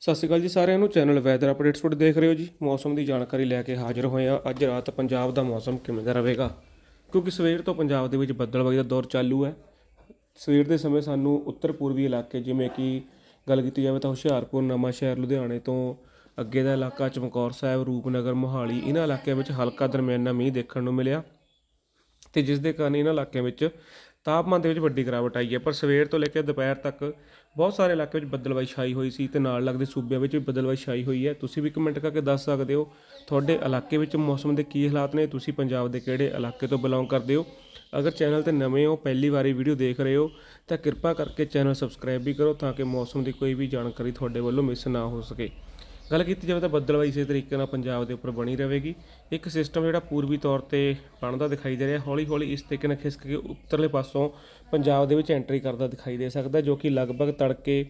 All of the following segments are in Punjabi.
ਸਤਿ ਸ਼੍ਰੀ ਅਕਾਲ ਜੀ ਸਾਰਿਆਂ ਨੂੰ। ਚੈਨਲ ਵੈਦਰ ਅਪਡੇਟਸ ਤੁਹਾਡੇ ਦੇਖ ਰਹੇ ਹੋ ਜੀ। ਮੌਸਮ ਦੀ ਜਾਣਕਾਰੀ ਲੈ ਕੇ ਹਾਜ਼ਰ ਹੋਏ ਆ ਅੱਜ ਰਾਤ ਪੰਜਾਬ ਦਾ ਮੌਸਮ ਕਿਵੇਂ ਦਾ ਰਹੇਗਾ? ਕਿਉਂਕਿ ਸਵੇਰ ਤੋਂ ਪੰਜਾਬ ਦੇ ਵਿੱਚ ਬੱਦਲਬਾਈ ਦਾ ਦੌਰ ਚਾਲੂ ਹੈ। ਸਵੇਰ ਦੇ ਸਮੇਂ ਸਾਨੂੰ ਉੱਤਰ ਪੂਰਬੀ ਇਲਾਕੇ, ਜਿਵੇਂ ਕਿ ਗੱਲ ਕੀਤੀ ਜਾਵੇ ਤਾਂ ਹੁਸ਼ਿਆਰਪੁਰ ਨਵਾਂਸ਼ਹਿਰ ਲੁਧਿਆਣੇ ਤੋਂ ਅੱਗੇ ਦਾ ਇਲਾਕਾ ਚਮਕੌਰ ਸਾਹਿਬ, ਰੂਪਨਗਰ, ਮੋਹਾਲੀ ਇਹਨਾਂ ਇਲਾਕਿਆਂ ਵਿੱਚ ਹਲਕਾ ਦਰਮਿਆਨਾ ਮੀਂਹ ਦੇਖਣ ਨੂੰ ਮਿਲਿਆ। ਤੇ ਜਿਸ ਦੇ ਕਾਰਨ ਇਹਨਾਂ ਇਲਾਕਿਆਂ ਵਿੱਚ ਤਾਪਮਾਨ ਦੇ ਵਿੱਚ ਵੱਡੀ ਗਿਰਾਵਟ ਆਈ ਹੈ, ਪਰ ਸਵੇਰ ਤੋਂ ਲੈ ਕੇ ਦੁਪਹਿਰ ਤੱਕ ਬਹੁਤ ਸਾਰੇ ਇਲਾਕੇ ਵਿੱਚ ਬੱਦਲਵਾਈ ਛਾਈ ਹੋਈ ਸੀ ਤੇ ਨਾਲ ਲੱਗਦੇ ਸੂਬਿਆਂ ਵਿੱਚ ਵੀ ਬੱਦਲਵਾਈ ਛਾਈ ਹੋਈ ਹੈ। ਤੁਸੀਂ ਵੀ ਕਮੈਂਟ ਕਰਕੇ ਦੱਸ ਸਕਦੇ ਹੋ ਤੁਹਾਡੇ ਇਲਾਕੇ ਵਿੱਚ ਮੌਸਮ ਦੇ ਕੀ ਹਾਲਾਤ ਨੇ, ਤੁਸੀਂ ਪੰਜਾਬ ਦੇ ਕਿਹੜੇ ਇਲਾਕੇ ਤੋਂ ਬਿਲੋਂਗ ਕਰਦੇ ਹੋ? ਅਗਰ ਚੈਨਲ ਤੇ ਨਵੇਂ ਹੋ, ਪਹਿਲੀ ਵਾਰੀ ਵੀਡੀਓ ਦੇਖ ਰਹੇ ਹੋ, ਤਾਂ ਕਿਰਪਾ ਕਰਕੇ ਚੈਨਲ ਸਬਸਕ੍ਰਾਈਬ ਵੀ ਕਰੋ ਤਾਂ ਕਿ ਮੌਸਮ ਦੀ ਕੋਈ ਵੀ ਜਾਣਕਾਰੀ ਤੁਹਾਡੇ ਵੱਲੋਂ ਮਿਸ ਨਾ ਹੋ ਸਕੇ। ਗੱਲ ਕੀਤੀ ਜਾਵੇ ਤਾਂ ਬੱਦਲਵਾਈ ਇਸੇ ਤਰੀਕੇ ਨਾਲ ਪੰਜਾਬ ਦੇ ਉੱਪਰ ਬਣੀ ਰਹੇਗੀ। ਇੱਕ ਸਿਸਟਮ ਜਿਹੜਾ ਪੂਰਬੀ ਤੌਰ ਤੇ ਬਣਦਾ ਦਿਖਾਈ ਦੇ ਰਿਹਾ ਹੌਲੀ ਹੌਲੀ ਇਸ ਤਰੀਕੇ ਨਾਲ ਖਿਸਕ ਕੇ ਉੱਤਰਲੇ ਪਾਸੋਂ ਪੰਜਾਬ ਦੇ ਵਿੱਚ ਐਂਟਰੀ ਕਰਦਾ ਦਿਖਾਈ ਦੇ ਸਕਦਾ, ਜੋ ਕਿ ਲਗਭਗ ਤੜਕੇ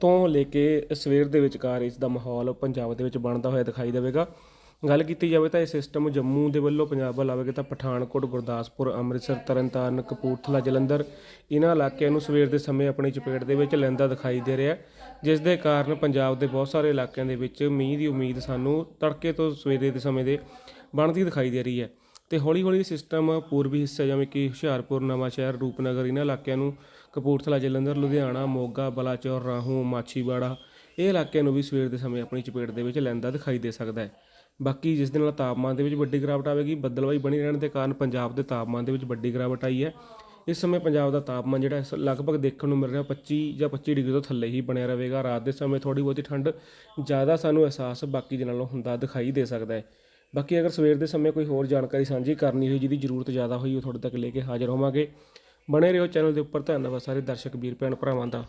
ਤੋਂ ਲੈ ਕੇ ਸਵੇਰ ਦੇ ਵਿਚਕਾਰ ਇਸ ਦਾ ਮਾਹੌਲ ਪੰਜਾਬ ਦੇ ਵਿੱਚ ਬਣਦਾ ਹੋਇਆ ਦਿਖਾਈ ਦੇਵੇਗਾ। ਗੱਲ ਕੀਤੀ ਜਾਵੇ ਤਾਂ ਇਹ ਸਿਸਟਮ ਜੰਮੂ ਦੇ ਵੱਲੋਂ ਪੰਜਾਬ ਵੱਲ ਆਵੇਗਾ ਤਾਂ ਪਠਾਨਕੋਟ, ਗੁਰਦਾਸਪੁਰ, ਅੰਮ੍ਰਿਤਸਰ, ਤਰਨਤਾਰਨ, ਕਪੂਰਥਲਾ, ਜਲੰਧਰ ਇਹਨਾਂ ਇਲਾਕਿਆਂ ਨੂੰ ਸਵੇਰ ਦੇ ਸਮੇਂ ਆਪਣੀ ਚਪੇਟ ਦੇ ਵਿੱਚ ਲੈਂਦਾ ਦਿਖਾਈ ਦੇ ਰਿਹਾ ਜਿਸ ਦੇ ਕਾਰਨ ਪੰਜਾਬ ਦੇ ਬਹੁਤ ਸਾਰੇ ਇਲਾਕਿਆਂ ਦੇ ਵਿੱਚ ਮੀਂਹ ਦੀ ਉਮੀਦ ਸਾਨੂੰ ਤੜਕੇ ਤੋਂ ਸਵੇਰੇ ਦੇ ਸਮੇਂ ਦੇ ਬਣਦੀ ਦਿਖਾਈ ਦੇ ਰਹੀ ਹੈ। ਤੇ ਹੌਲੀ ਹੌਲੀ ਸਿਸਟਮ ਪੂਰਬੀ ਹਿੱਸੇ ਜਿਵੇਂ ਕਿ ਹੁਸ਼ਿਆਰਪੁਰ, ਨਵਾਂਸ਼ਹਿਰ, ਰੂਪਨਗਰ ਇਹਨਾਂ ਇਲਾਕਿਆਂ ਨੂੰ ਕਪੂਰਥਲਾ, ਜਲੰਧਰ, ਲੁਧਿਆਣਾ, ਮੋਗਾ, ਬਲਾਚੌਰ, ਰਾਹੋਂ, ਮਾਛੀਵਾੜਾ ਇਹ ਇਲਾਕਿਆਂ ਨੂੰ ਵੀ ਸਵੇਰ ਦੇ ਸਮੇਂ ਆਪਣੀ ਚਪੇਟ ਦੇ ਵਿੱਚ ਲੈਂਦਾ ਦਿਖਾਈ ਦੇ ਸਕਦਾ ਹੈ। ਬਾਕੀ ਜਿਸ ਦੇ ਨਾਲ ਤਾਪਮਾਨ ਦੇ ਵਿੱਚ ਵੱਡੀ ਗਿਰਾਵਟ ਆਵੇਗੀ, ਬੱਦਲਵਾਈ ਬਣੀ ਰਹਿਣ ਦੇ ਕਾਰਨ ਪੰਜਾਬ ਦੇ ਤਾਪਮਾਨ ਦੇ ਵਿੱਚ ਵੱਡੀ ਗਿਰਾਵਟ ਆਈ ਹੈ। ਇਸ ਸਮੇਂ ਪੰਜਾਬ ਦਾ ਤਾਪਮਾਨ ਜਿਹੜਾ ਇਸ ਲਗਭਗ ਦੇਖਣ ਨੂੰ ਮਿਲ ਰਿਹਾ 25 ਜਾਂ 25 ਡਿਗਰੀ ਤੋਂ ਥੱਲੇ ਹੀ ਬਣਿਆ ਰਹੇਗਾ। ਰਾਤ ਦੇ ਸਮੇਂ ਥੋੜੀ ਬਹੁਤੀ ਠੰਡ ਜ਼ਿਆਦਾ ਸਾਨੂੰ ਅਹਿਸਾਸ ਬਾਕੀ ਦੇ ਨਾਲੋਂ ਹੁੰਦਾ ਦਿਖਾਈ ਦੇ ਸਕਦਾ ਹੈ। ਬਾਕੀ ਅਗਰ ਸਵੇਰ ਦੇ ਸਮੇਂ ਕੋਈ ਹੋਰ ਜਾਣਕਾਰੀ ਸਾਂਝੀ ਕਰਨੀ ਹੋਈ, ਜਿਹਦੀ ਜ਼ਰੂਰਤ ਜ਼ਿਆਦਾ ਹੋਈ, ਉਹ ਤੁਹਾਡੇ ਤੱਕ ਲੈ ਕੇ ਹਾਜ਼ਰ ਹੋਵਾਂਗੇ। ਬਣੇ ਰਹੋ ਚੈਨਲ ਦੇ ਉੱਪਰ। ਧੰਨਵਾਦ ਸਾਰੇ ਦਰਸ਼ਕ, ਵੀਰ, ਭੈਣ, ਭਰਾਵਾਂ ਦਾ।